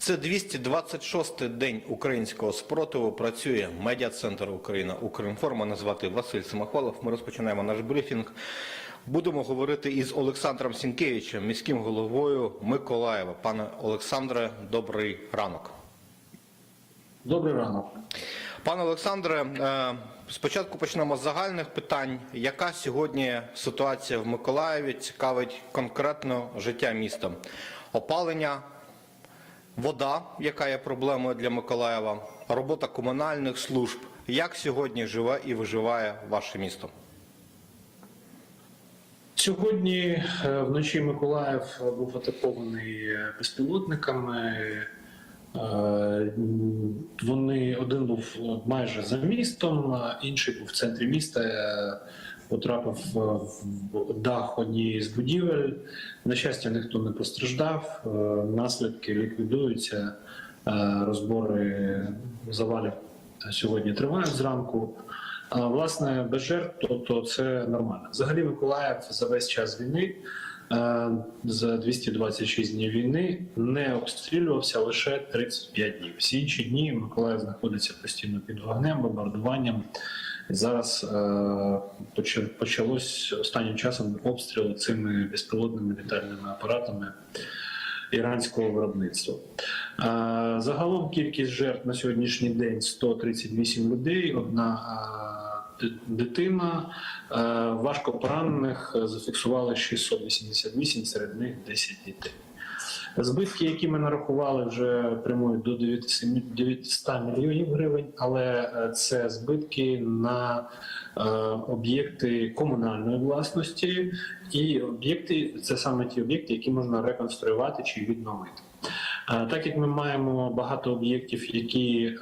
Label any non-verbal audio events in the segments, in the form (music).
Це 226-й день українського спротиву. Працює медіа-центр Україна Укрінформ. Мене звати Василь Самохвалов. Ми розпочинаємо наш брифінг. Будемо говорити із Олександром Сінкевичем, міським головою Миколаєва. Пане Олександре, добрий ранок. Добрий ранок. Пане Олександре, е, спочатку почнемо з загальних питань. Яка сьогодні ситуація в Миколаєві цікавить конкретно життя міста? Опалення, вода, яка є проблемою для Миколаєва, робота комунальних служб. Як сьогодні живе і виживає ваше місто? Сьогодні е, вночі Миколаїв був атакований е, безпілотниками. Е, Вони один був майже за містом, інший був в центрі міста. Потрапив е, в дах однієї з будівель. На щастя, ніхто не постраждав. Е, Наслідки ліквідуються. Е, Розбори завалів сьогодні тривають зранку. А власне без жертв, то, то це нормально. Взагалі, Миколаїв за весь час війни, за 226 днів війни, не обстрілювався лише 35 днів. Всі інші дні Миколаїв знаходиться постійно під вогнем, бомбардуванням. Зараз е, почалось останнім часом обстріли цими безпілотними літальними апаратами іранського виробництва. Е, Загалом кількість жертв на сьогоднішній день 138 людей, одна е, дитина. Е, Важко поранених зафіксували 688, серед них 10 дітей. Збитки, які ми нарахували, вже прямують до 900 900 мільйонів гривень, але е, це збитки на е, об'єкти комунальної власності і об'єкти це саме ті об'єкти, які можна реконструювати чи відновити. Е, Так як ми маємо багато об'єктів, які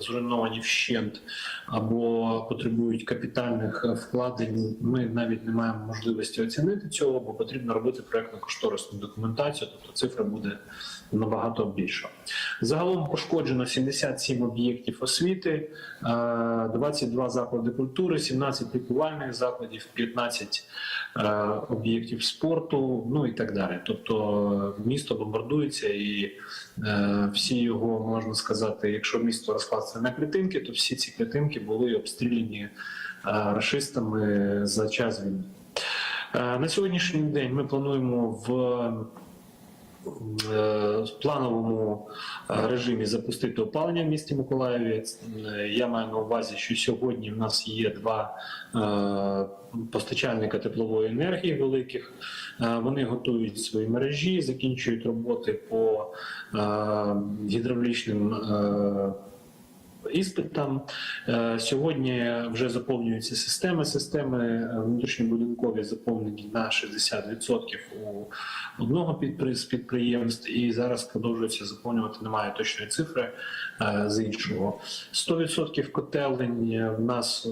зруйновані вщент або потребують капітальних е, вкладень, ми навіть не маємо можливості оцінити цього, бо потрібно робити проектно-кошторисну документацію, тобто цифра буде набагато більша. Загалом пошкоджено 77 об'єктів освіти, е, 22 заклади культури, 17 лікувальних закладів, 15 е, об'єктів спорту, ну і так далі. Тобто е, місто бомбардується, і е, всі його можна сказати, якщо місто розкласти на клітинки, то всі ці клітинки були обстріляні е, рашистами за час війни. Е, На сьогоднішній день ми плануємо в е, плановому режимі запустити опалення в місті Миколаєві. Я маю на увазі, що сьогодні в нас є два постачальника теплової енергії великих. Вони готують свої мережі, закінчують роботи по гідравлічним. Іспитам Е, сьогодні вже заповнюються системи. Системи е, внутрішньобудинкові заповнені на 60% у одного підприємств, і зараз продовжується заповнювати. Немає точної цифри е, з іншого. 100% котелень в нас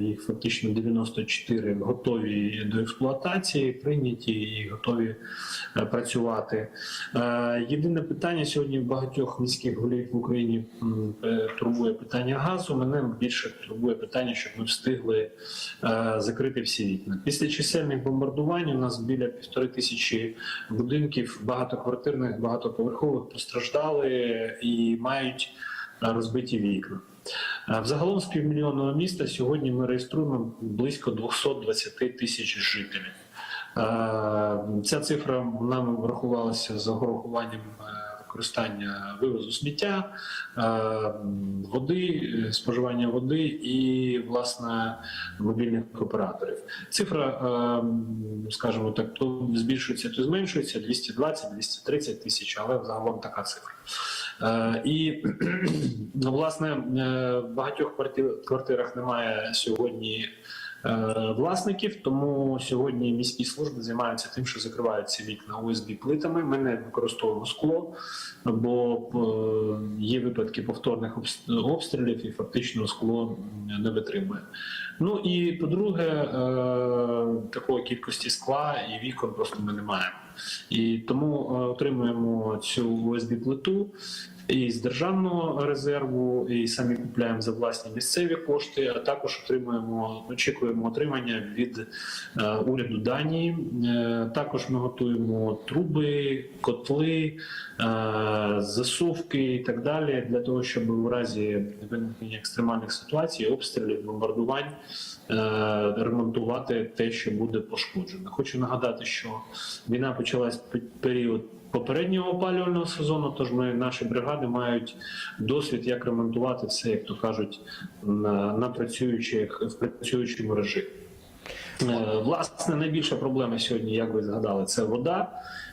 їх фактично 94 готові до експлуатації, прийняті і готові працювати. Єдине питання сьогодні в багатьох міських голів в Україні е, турбує питання газу. Мене більше турбує питання, щоб ми встигли е, закрити всі вікна. Після чисельних бомбардувань у нас біля півтори тисячі будинків багатоквартирних, багатоповерхових постраждали і мають е, розбиті вікна. Е, Взагалом з півмільйонного міста сьогодні ми реєструємо близько 220 тисяч жителів. Е, Ця цифра нам врахувалася з урахуванням використання вивозу сміття, е, води, е, споживання води і власне мобільних операторів. Цифра, е, скажімо так, то збільшується, то зменшується 220-230 тисяч, але загалом така цифра. І (clears throat) ну, власне в багатьох кварти- квартирах немає сьогодні власників, тому сьогодні міські служби займаються тим, що закривають ці вікна ОСБ плитами. Ми не використовуємо скло, бо е, є випадки повторних обстрілів, і фактично скло не витримує. Ну і по-друге, е, такої кількості скла і вікон просто ми не маємо. І тому е, отримуємо цю usb плиту і з державного резерву, і самі купляємо за власні місцеві кошти. А також отримуємо, очікуємо отримання від е, уряду Данії. Також ми готуємо труби, котли, засувки і так далі для того, щоб у разі виникнення екстремальних ситуацій, обстрілів, бомбардувань ремонтувати те, що буде пошкоджено. Хочу нагадати, що війна почалась період попереднього опалювального сезону. Тож ми наші бригади мають досвід, як ремонтувати все, як то кажуть, на, на працюючих в працюючому режимі. Е, Власне, найбільша проблема сьогодні, як ви згадали, це вода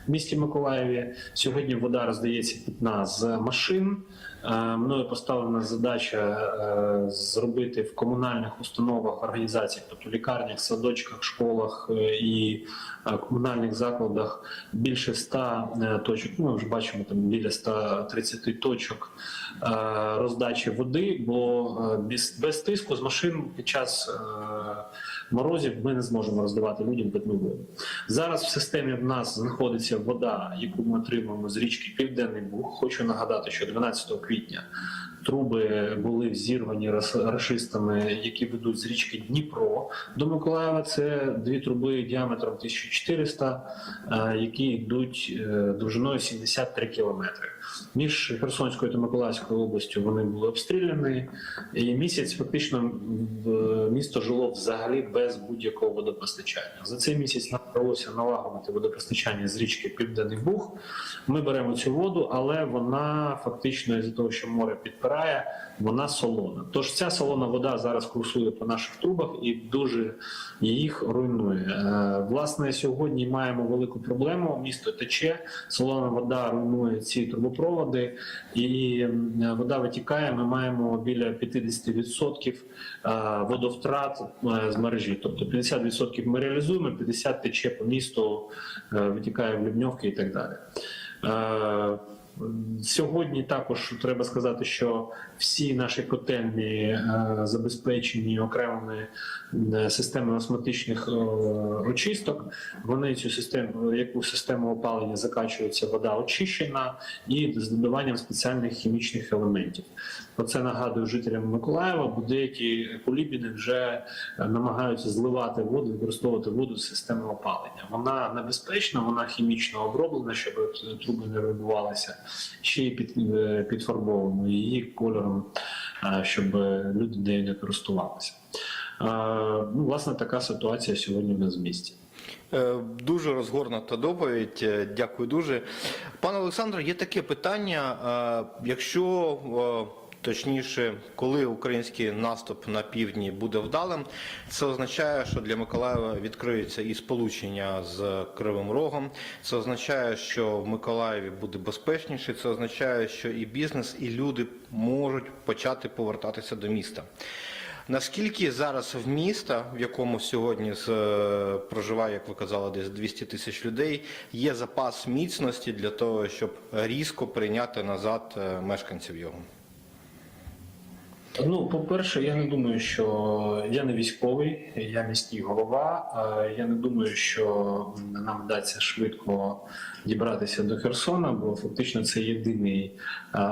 в місті Миколаєві. Сьогодні вода роздається питна з машин. Е, Мною поставлена задача е, зробити в комунальних установах, організаціях, тобто лікарнях, садочках, школах е, і комунальних закладах більше ста е, точок. Ну, ми вже бачимо там біля 130 точок роздачі води, бо без, без тиску з машин під час морозів ми не зможемо роздавати людям питну воду. Зараз в системі в нас знаходиться вода, яку ми отримуємо з річки Південний Буг. Хочу нагадати, що 12 квітня труби були взірвані рас- рашистами, які ведуть з річки Дніпро до Миколаєва. Це дві труби діаметром 1400, е, які йдуть е, довжиною 73 кілометри. Між Херсонською та Миколаївською областю вони були обстріляні, і місяць фактично місто жило взагалі без будь-якого водопостачання. За цей місяць нам вдалося налагодити водопостачання з річки Південний Буг. Ми беремо цю воду, але вона фактично із-за того, що море підпирає, вона солона. Тож ця солона вода зараз курсує по наших трубах і дуже їх руйнує. Е, Власне, сьогодні маємо велику проблему. Місто тече, солона вода руйнує ці трубопроводи, і вода витікає. Ми маємо біля 50% е, водовтрат е, з мережі. Тобто 50% ми реалізуємо, 50% тече по місту, витікає в Любньовки і так далі. Сьогодні також треба сказати, що всі наші котельні е, забезпечені окремими е, системами осмотичних е, очисток. Вони цю систему, яку систему опалення закачується вода очищена і з додаванням спеціальних хімічних елементів. Оце нагадую жителям Миколаєва, бо деякі кулібіни вже намагаються зливати воду, використовувати воду з системи опалення. Вона небезпечна, вона хімічно оброблена, щоб труби не вибивалися. Ще й під, е, підфарбовано її кольором, е, щоб люди нею не користувалися. Е, Ну, власне, така ситуація сьогодні в нас в місті. Дуже розгорнута доповідь. Дякую дуже. Пане Олександре, є таке питання. Якщо точніше, коли український наступ на півдні буде вдалим, це означає, що для Миколаєва відкриється і сполучення з Кривим Рогом. Це означає, що в Миколаєві буде безпечніше. Це означає, що і бізнес, і люди можуть почати повертатися до міста. Наскільки зараз в міста, в якому сьогодні з, е, проживає, як ви казали, десь 200 тисяч людей, є запас міцності для того, щоб різко прийняти назад е, мешканців його? Ну, по-перше, я не думаю, що я не військовий, я міський голова. Я не думаю, що нам вдасться швидко дібратися до Херсона, бо фактично це єдиний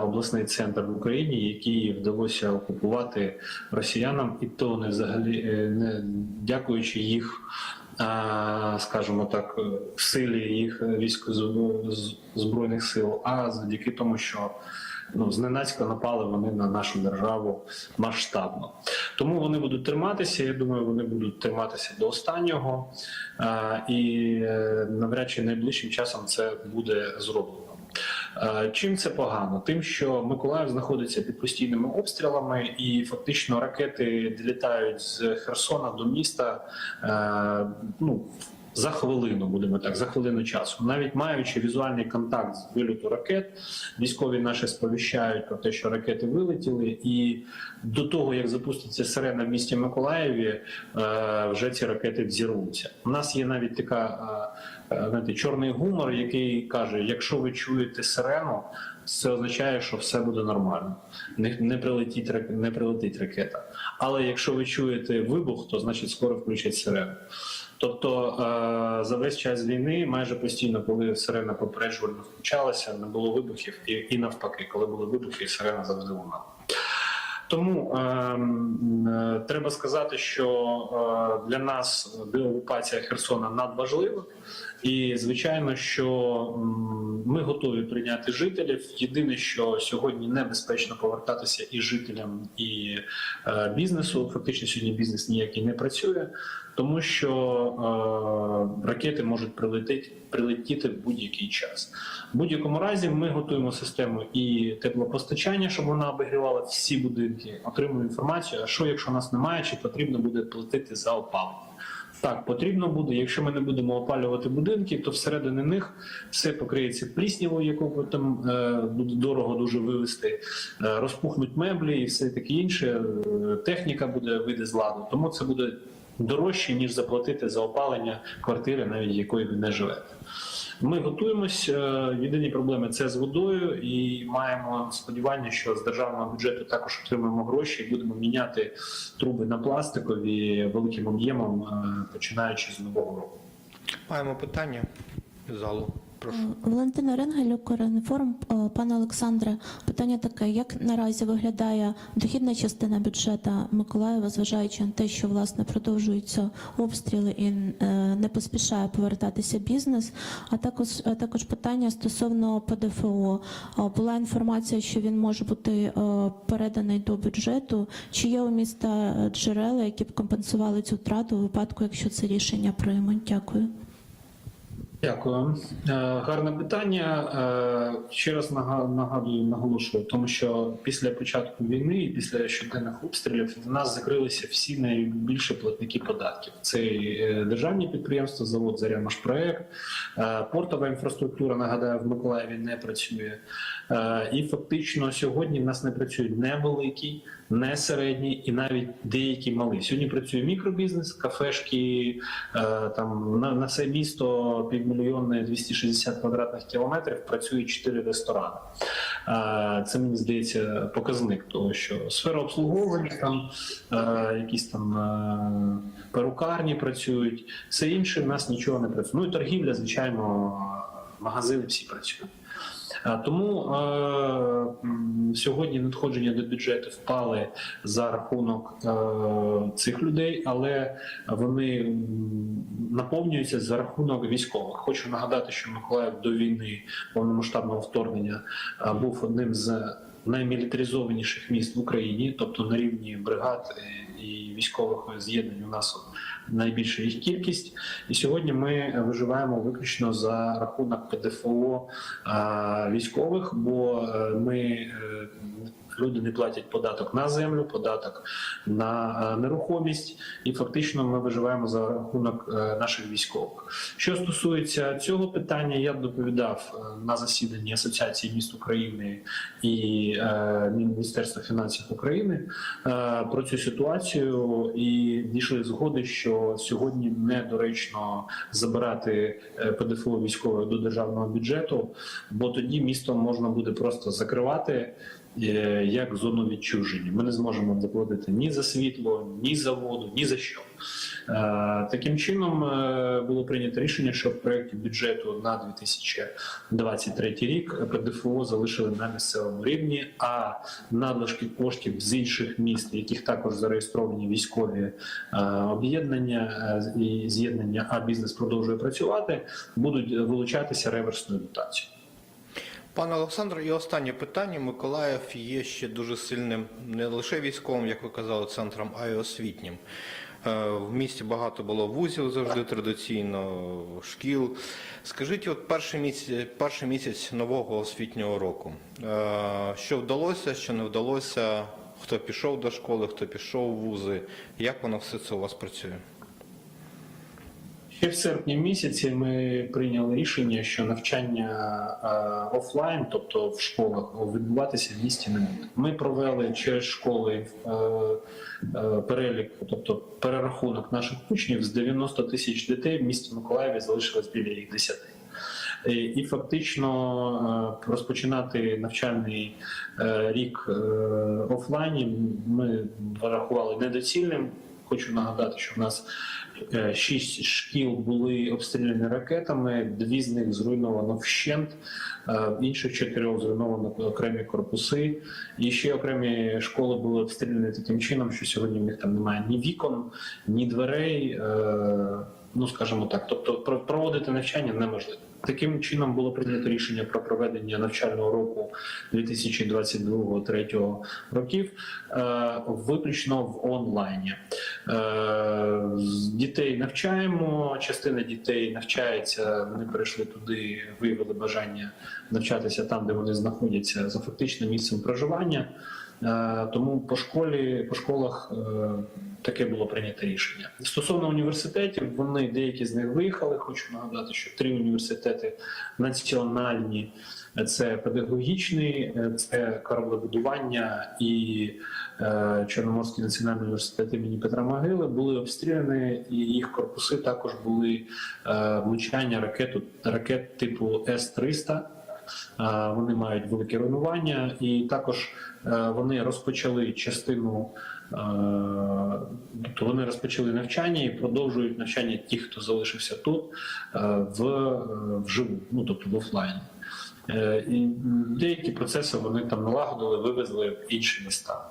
обласний центр в Україні, який вдалося окупувати росіянам, і то не взагалі е, не дякуючи їх. Скажімо так, е, силі їх військо збройних сил, а завдяки тому, що ну, зненацька напали вони на нашу державу масштабно. Тому вони будуть триматися. Я думаю, вони будуть триматися до останнього, і е, навряд чи найближчим часом це буде зроблено. Чим це погано? Тим, що Миколаїв знаходиться під постійними обстрілами, і фактично ракети долітають з Херсона до міста. е, Ну за хвилину, будемо так, за хвилину часу. Навіть маючи візуальний контакт з виліту ракет, військові наші сповіщають про те, що ракети вилетіли, і до того як запуститься сирена в місті Миколаєві, е, вже ці ракети взірвуться. У нас є навіть така е, е, знаєте, чорний гумор, який каже: якщо ви чуєте сирену, це означає, що все буде нормально, не прилетить не прилетить ракета. Але якщо ви чуєте вибух, то значить скоро включать сирену. Тобто е, за весь час війни, майже постійно, коли сирена попереджувально включалася, не було вибухів, і, і навпаки, коли були вибухи, сирена завжди лунала. Тому е, е, треба сказати, що е, для нас деокупація Херсона надважлива, і звичайно, що ми готові прийняти жителів. Єдине, що сьогодні небезпечно повертатися і жителям, і е, бізнесу. Фактично, сьогодні бізнес ніякий не працює, тому що е, ракети можуть прилетіти, прилетіти в будь-який час. В будь-якому разі ми готуємо систему і теплопостачання, щоб вона обігрівала всі будинки. Отримуємо інформацію, а що якщо нас немає, чи потрібно буде платити за опалення. Так, потрібно буде. Якщо ми не будемо опалювати будинки, то всередині них все покриється пліснявою, яку там е, буде дорого дуже вивезти, е, розпухнуть меблі і все таке інше. Е, техніка буде вийде з ладу. Тому це буде дорожче, ніж заплатити за опалення квартири, навіть якої ви не живете. Ми готуємось. е, Єдині проблеми це з водою, і маємо сподівання, що з державного бюджету також отримаємо гроші і будемо міняти труби на пластикові великим об'ємом, е, починаючи з нового року. Маємо питання залу. Прошу. Валентина Ренгелюк, Коренформ. Е, Пане Олександре, питання таке: як наразі виглядає дохідна частина бюджету Миколаєва, зважаючи на те, що власне продовжуються обстріли і е, не поспішає повертатися бізнес? А також також питання стосовно ПДФО. Е, Була інформація, що він може бути е, переданий до бюджету. Чи є у міста е, джерела, які б компенсували цю втрату у випадку, якщо це рішення приймуть? Дякую. Дякую. Е, Гарне питання. Е, Ще раз нага- нагадую, наголошую, тому що після початку війни і після щоденних обстрілів в нас закрилися всі найбільші платники податків. Це е, державні підприємства, завод «Зарямашпроект», проект, портова інфраструктура, нагадаю, в Миколаєві не працює. Е, І фактично сьогодні в нас не працюють не великі, не середні і навіть деякі малі. Сьогодні працює мікробізнес, кафешки, е, там на, на все місто півмільйонне 260 квадратних кілометрів працює 4 ресторани. Е, Це мені здається показник того, що сфера обслуговування, там якісь там перукарні працюють, все інше в нас нічого не працює. Ну і торгівля, звичайно, магазини всі працюють. Тому сьогодні надходження до бюджету впали за рахунок цих людей, але вони наповнюються за рахунок військових. Хочу нагадати, що Миколаїв до війни повномасштабного вторгнення був одним з наймілітаризованіших міст в Україні, тобто на рівні бригад е, і військових з'єднань у нас найбільша їх кількість. І сьогодні ми виживаємо виключно за рахунок ПДФО військових, бо е, ми е, люди не платять податок на землю, податок на е, нерухомість, і фактично ми виживаємо за рахунок е, наших військових. Що стосується цього питання, я доповідав е, на засіданні Асоціації міст України і Міністерства фінансів України про цю ситуацію і дійшли згоди, що сьогодні недоречно забирати ПДФО військових до державного бюджету, бо тоді місто можна буде просто закривати. Е, Як зону відчуження, ми не зможемо заплатити ні за світло, ні за воду, ні за що. Е, Таким чином е, було прийнято рішення, що в проєкті бюджету на 2023 рік ПДФО залишили на місцевому рівні, а надлишки коштів з інших міст, яких також зареєстровані військові об'єднання і з'єднання, а бізнес продовжує працювати, будуть вилучатися реверсною дотацією. Пане Олександр, і останнє питання. Миколаїв є ще дуже сильним не лише військовим, як ви казали, центром, а й освітнім. Е, В місті багато було вузів завжди традиційно, шкіл. Скажіть, от перший місяць, перший місяць нового освітнього року. Е, Що вдалося, що не вдалося? Хто пішов до школи, хто пішов в вузи? Як воно все це у вас працює? Ще в серпні місяці ми прийняли рішення, що навчання е, офлайн, тобто в школах, відбуватися в місті не буде. Ми провели через школи е, е, перелік, тобто перерахунок наших учнів з 90 тисяч дітей в місті Миколаєві залишилось біля їх 10. Е, І фактично розпочинати навчальний рік офлайні ми врахували недоцільним. Хочу нагадати, що в нас е, шість шкіл були обстріляні ракетами, дві з них зруйновано вщент, е, інших чотирьох зруйновано окремі корпуси. І ще окремі школи були обстріляні таким чином, що сьогодні в них там немає ні вікон, ні дверей. е, Ну, скажімо так, тобто проводити навчання неможливо. Таким чином було прийнято рішення про проведення навчального року 2022-2023 років е, виключно в онлайні. Е, Дітей навчаємо. Частина дітей навчається. Вони перейшли туди, виявили бажання навчатися там, де вони знаходяться за фактичним місцем проживання. Е, Тому по школі, по школах е, таке було прийнято рішення. Стосовно університетів, вони деякі з них виїхали. Хочу нагадати, що три університети національні це педагогічний, е, це кораблебудування і Чорноморський національний університет імені Петра Могили були обстріляні, і їх корпуси також були влучання ракету ракет типу С-300. Е, Вони мають велике руйнування, і також е, вони розпочали частину. е, Тобто вони розпочали навчання і продовжують навчання ті, хто залишився тут е, в е, вживу, ну тобто в офлайні. Е, І деякі процеси вони там налагодили, вивезли в інші міста.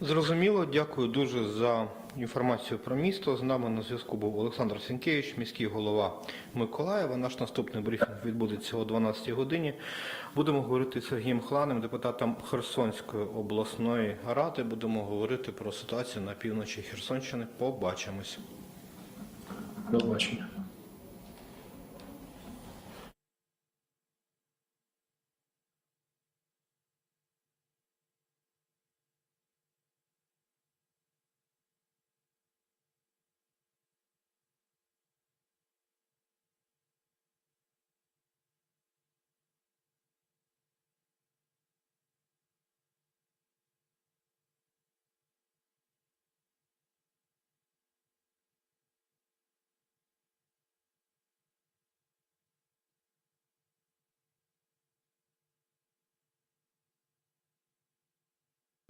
Зрозуміло, дякую дуже за інформацію про місто. З нами на зв'язку був Олександр Сінкевич, міський голова Миколаєва. Наш наступний брифінг відбудеться о 12 годині. Будемо говорити з Сергієм Хланим, депутатом Херсонської обласної ради. Будемо говорити про ситуацію на півночі Херсонщини. Побачимось. До побачення.